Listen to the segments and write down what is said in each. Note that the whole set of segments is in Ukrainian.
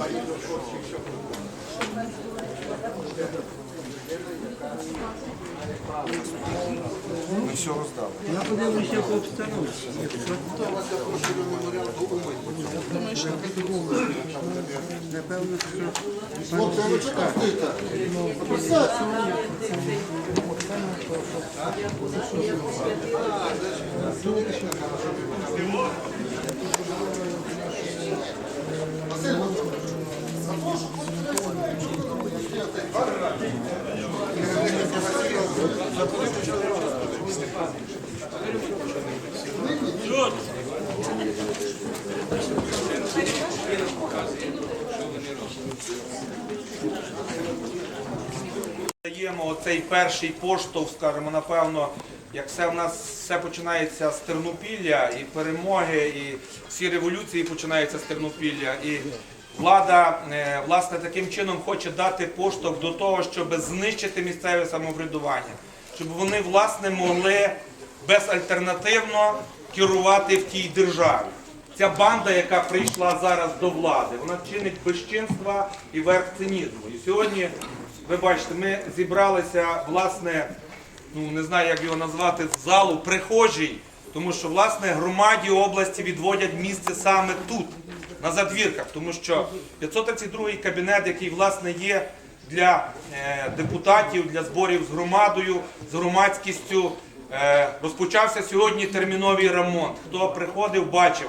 людина зареєстрована. Ми все роздали. Я подивлюся по обстановці. Напевно, що Хлопці, а Даємо оцей перший поштовх, скажімо, напевно, як все в нас все починається з Тернопілля і перемоги, і всі революції починаються з Тернопілля. І влада е, власне таким чином хоче дати поштовх до того, щоб знищити місцеве самоврядування, щоб вони власне могли безальтернативно керувати в тій державі. Ця банда, яка прийшла зараз до влади, вона чинить безчинства і верх цинізму. І сьогодні, ви бачите, ми зібралися, власне, ну не знаю, як його назвати, з залу прихожій, тому що власне громаді області відводять місце саме тут, на задвірках, тому що 532 кабінет, який власне є для е, депутатів, для зборів з громадою, з громадськістю, е, розпочався сьогодні терміновий ремонт. Хто приходив, бачив,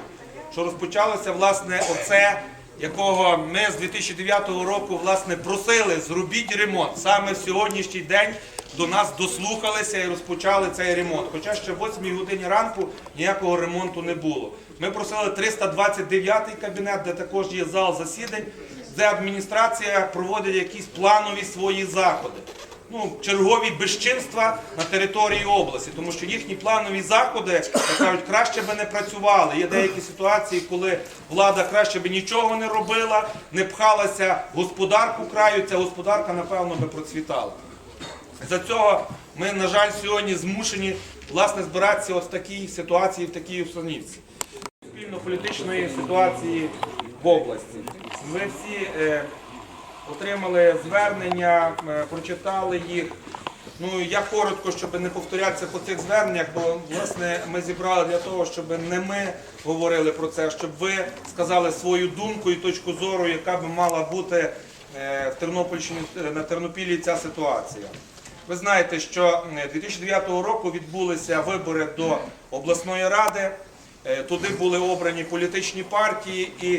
що розпочалося власне оце, якого ми з 2009 року власне просили зробіть ремонт. Саме в сьогоднішній день до нас дослухалися і розпочали цей ремонт. Хоча ще в 8 годині ранку ніякого ремонту не було. Ми просили 329 кабінет, де також є зал засідань, де адміністрація проводить якісь планові свої заходи. Ну, чергові безчинства на території області, тому що їхні планові заходи, як кажуть, краще би не працювали. Є деякі ситуації, коли влада краще би нічого не робила, не пхалася господарку краю, ця господарка, напевно, би процвітала. За цього ми, на жаль, сьогодні змушені власне збиратися от в такій ситуації, в такій обстановці. Спільно-політичної ситуації в області. Ми всі е, отримали звернення, е, прочитали їх. Ну я коротко, щоб не повторятися по цих зверненнях, бо власне ми зібрали для того, щоб не ми говорили про це, щоб ви сказали свою думку і точку зору, яка би мала бути е, в Тернопільщині е, на Тернопіллі ця ситуація. Ви знаєте, що е, 2009 року відбулися вибори до обласної ради. Е, Туди були обрані політичні партії і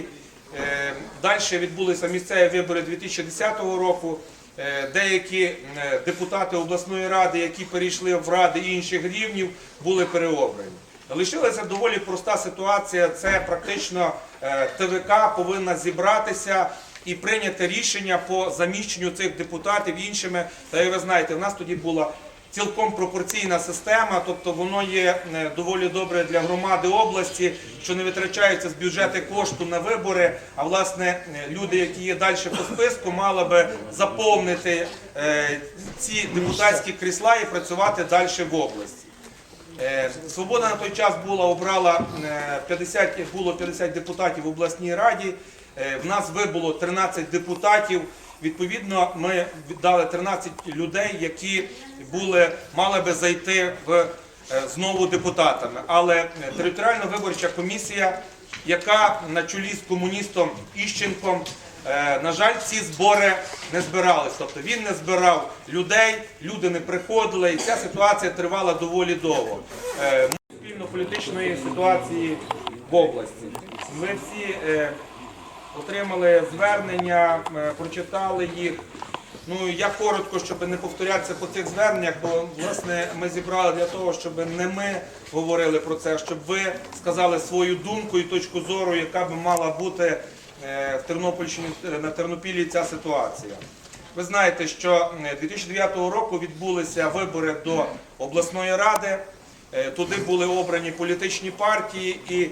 е, далі відбулися місцеві вибори 2010 року. Е, Деякі е, депутати обласної ради, які перейшли в ради інших рівнів, були переобрані. Лишилася доволі проста ситуація. Це практично е, ТВК повинна зібратися і прийняти рішення по заміщенню цих депутатів іншими. Та і ви знаєте, в нас тоді була цілком пропорційна система, тобто воно є е, доволі добре для громади області, що не витрачаються з бюджету кошту на вибори. А власне е, люди, які є далі по списку, мали би заповнити е, ці депутатські крісла і працювати далі в області. Свобода на той час була обрала е, 50, було 50 депутатів в обласній раді. Е, В нас вибуло 13 депутатів. Відповідно, ми віддали 13 людей, які були, мали би зайти в е, знову депутатами. Але е, територіальна виборча комісія, яка на чолі з комуністом Іщенком, на жаль, ці збори не збирались. Тобто він не збирав людей, люди не приходили, і ця ситуація тривала доволі довго. Е, Спільно-політичної ситуації в області. Ми всі отримали звернення, е, прочитали їх. Ну я коротко, щоб не повторятися по цих зверненнях, бо власне ми зібрали для того, щоб не ми говорили про це, щоб ви сказали свою думку і точку зору, яка би мала бути е, в Тернопільщині е, на Тернопіллі ця ситуація. Ви знаєте, що е, 2009 року відбулися вибори до обласної ради. Е, Туди були обрані політичні партії і е,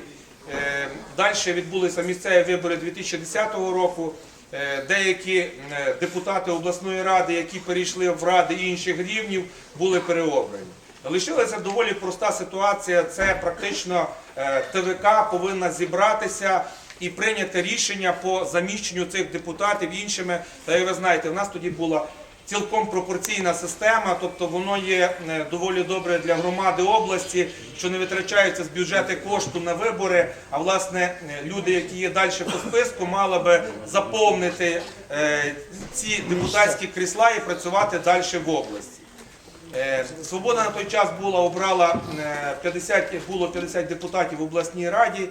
далі відбулися місцеві вибори 2010 року. Е, Деякі е, депутати обласної ради, які перейшли в ради інших рівнів, були переобрані. Лишилася доволі проста ситуація. Це практично е, ТВК повинна зібратися і прийняти рішення по заміщенню цих депутатів іншими. Та як ви знаєте, в нас тоді була цілком пропорційна система, тобто воно є е, доволі добре для громади області, що не витрачаються з бюджету кошту на вибори. А власне е, люди, які є далі по списку, мали би заповнити е, ці депутатські крісла і працювати далі в області. Свобода на той час була обрала е, 50, було 50 депутатів в обласній раді.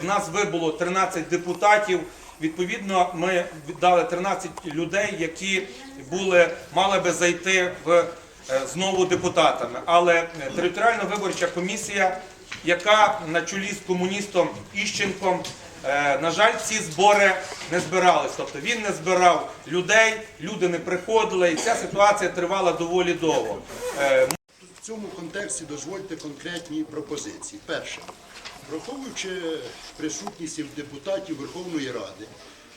В нас вибуло 13 депутатів. Відповідно, ми віддали 13 людей, які були, мали би зайти в е, знову депутатами. Але е, територіальна виборча комісія, яка на чолі з комуністом Іщенком, е, на жаль, ці збори не збирались. Тобто він не збирав людей, люди не приходили, і ця ситуація тривала доволі довго. В цьому контексті дозвольте конкретні пропозиції. Перше, враховуючи присутність депутатів Верховної Ради,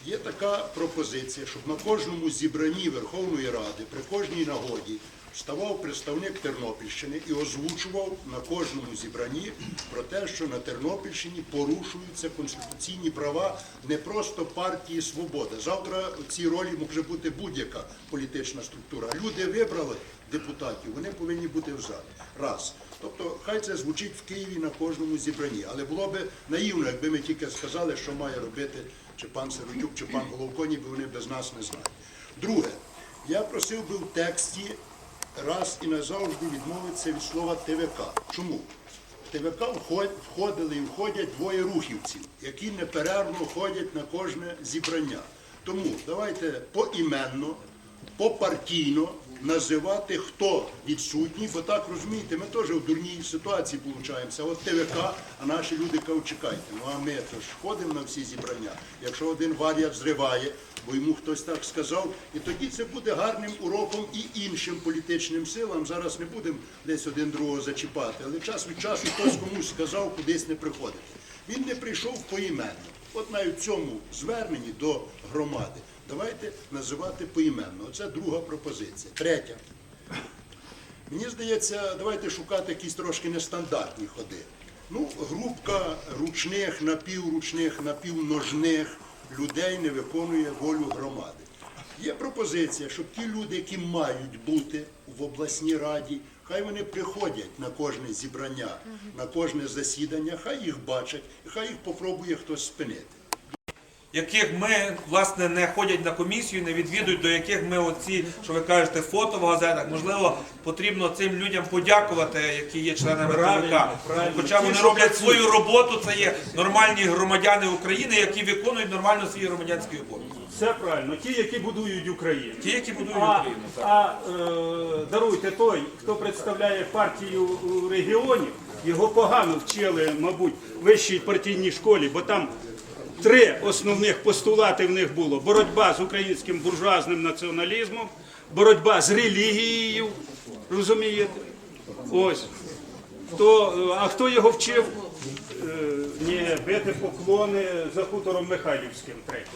є така пропозиція, щоб на кожному зібранні Верховної Ради при кожній нагоді ставав представник Тернопільщини і озвучував на кожному зібранні про те, що на Тернопільщині порушуються конституційні права не просто партії Свобода. Завтра в цій ролі може бути будь-яка політична структура. Люди вибрали депутатів, вони повинні бути в залі. Раз. Тобто, хай це звучить в Києві на кожному зібранні. Але було б наївно, якби ми тільки сказали, що має робити чи пан Сиротюк, чи пан Головко, ніби вони без нас не знають. Друге, я просив би в тексті раз і назавжди відмовитися від слова ТВК. Чому? В ТВК входили і входять двоє рухівців, які неперервно ходять на кожне зібрання. Тому давайте поіменно, попартійно називати, хто відсутній, бо так розумієте, ми теж в дурній ситуації получаємося. От ТВК, а наші люди кажуть, чекайте, ну а ми то ж ходимо на всі зібрання. Якщо один варіант зриває, бо йому хтось так сказав, і тоді це буде гарним уроком і іншим політичним силам. Зараз не будемо десь один другого зачіпати, але час від часу хтось комусь сказав кудись не приходити. Він не прийшов поіменно. От навіть в цьому зверненні до громади давайте називати поіменно. Оце друга пропозиція. Третя. Мені здається, давайте шукати якісь трошки нестандартні ходи. Ну, групка ручних, напівручних, напівножних людей не виконує волю громади. Є пропозиція, щоб ті люди, які мають бути в обласній раді, хай вони приходять на кожне зібрання, на кожне засідання, хай їх бачать, хай їх попробує хтось спинити. Яких ми власне не ходять на комісію, не відвідують, до яких ми оці, що ви кажете, фото в газетах. Можливо, потрібно цим людям подякувати, які є членами ТВК. Хоча вони роблять свою роботу, це є нормальні громадяни України, які виконують нормально свій громадянський обов'язок. Все правильно. Ті, які будують Україну. Ті, які будують А, Україну. так. а е, даруйте той, хто представляє партію регіонів, його погано вчили, мабуть, в вищій партійній школі, бо там три основних постулати в них було: боротьба з українським буржуазним націоналізмом, боротьба з релігією, розумієте? Ось. То, а хто його вчив? Е, Ні, бити поклони за хутором Михайлівським третє.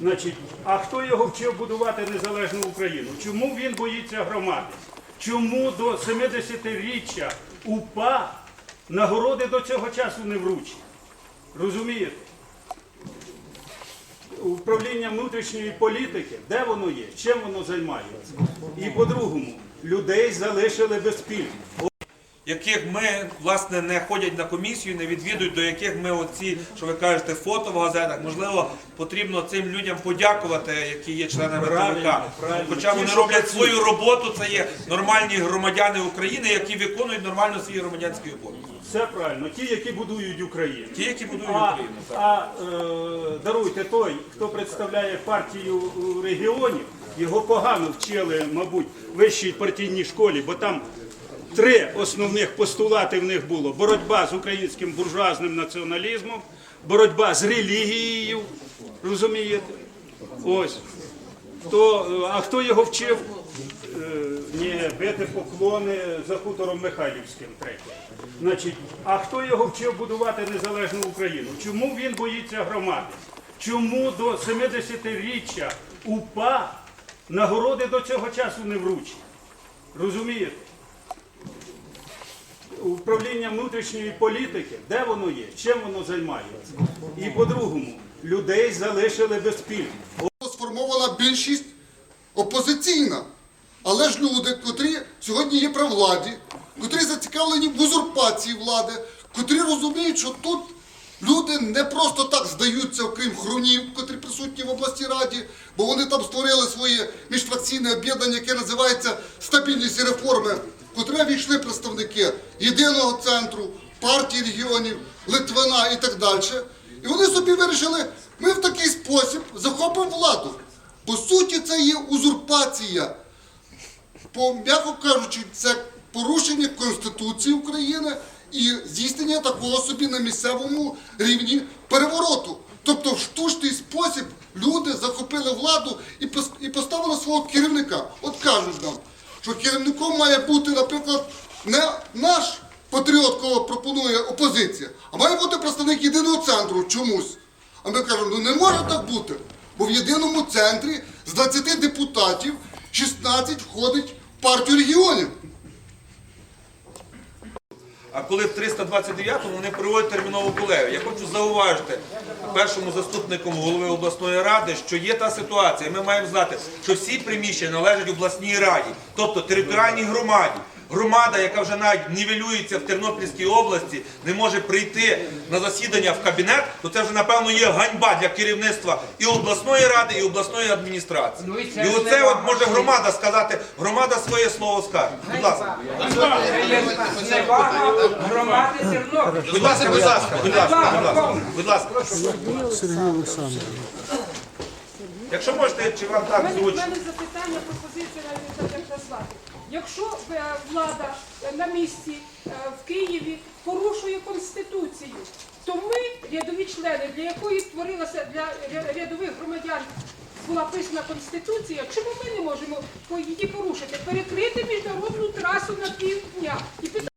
Значить, а хто його вчив будувати незалежну Україну? Чому він боїться громади? Чому до 70-річчя УПА нагороди до цього часу не вручені? Розумієте? Управління внутрішньої політики, де воно є, чим воно займається? І по-другому, людей залишили без пільг. Яких ми власне не ходять на комісію, не відвідують, до яких ми оці, що ви кажете, фото в газетах. Можливо, потрібно цим людям подякувати, які є членами ТВК. Хоча вони роблять свою роботу, це є нормальні громадяни України, які виконують нормально свій громадянський обов'язок. Все правильно. Ті, які будують Україну. Ті, які будують А, Україну. так. а е, даруйте той, хто представляє партію регіонів, його погано вчили, мабуть, в вищій партійній школі, бо там три основних постулати в них було: боротьба з українським буржуазним націоналізмом, боротьба з релігією, розумієте? Ось. То, е, а хто його вчив? Е, Ні, бити поклони за хутором Михайлівським третє. Значить, а хто його вчив будувати незалежну Україну? Чому він боїться громади? Чому до 70-річчя УПА нагороди до цього часу не вручені? Розумієте? Управління внутрішньої політики, де воно є, чим воно займається. І по-другому, людей залишили без пільг. сформована більшість опозиційна. Але ж люди, котрі сьогодні є при владі, котрі зацікавлені в узурпації влади, котрі розуміють, що тут люди не просто так здаються, окрім хрунів, котрі присутні в обласній раді, бо вони там створили своє міжфракційне об'єднання, яке називається стабільність і реформи, котре війшли представники єдиного центру, партії регіонів, Литвина і так далі. І вони собі вирішили, ми в такий спосіб захопимо владу. По суті, це є узурпація. По, м'яко кажучи, це порушення Конституції України і здійснення такого собі на місцевому рівні перевороту. Тобто в штучний спосіб люди захопили владу і поставили свого керівника. От кажуть нам, що керівником має бути, наприклад, не наш патріот, кого пропонує опозиція, а має бути представник єдиного центру чомусь. А ми кажемо, ну не може так бути. Бо в єдиному центрі з 20 депутатів 16 входить в партію регіонів. А коли в 329-му вони проводять термінову колегію. Я хочу зауважити першому заступнику голови обласної ради, що є та ситуація. Ми маємо знати, що всі приміщення належать обласній раді, тобто територіальній громаді. Громада, яка вже навіть нівелюється в Тернопільській області, не може прийти на засідання в кабінет, то це вже напевно є ганьба для керівництва і обласної ради, і обласної адміністрації. Ну, і це І оце от може громада сказати, громада своє слово скаже. Будь ласка. Громади Тернопіль. Будь ласка, будь ласка, будь ласка, будь ласка, будь ласка. Сергій Олександрович. Якщо можете, чи вам так в зручно? мене запитання, пропозиція навіть як назвати. Якщо е, влада е, на місці е, в Києві порушує конституцію, то ми, рядові члени, для якої створилася для рядових громадян була писана конституція, чому ми не можемо її порушити? Перекрити міжнародну трасу на півдня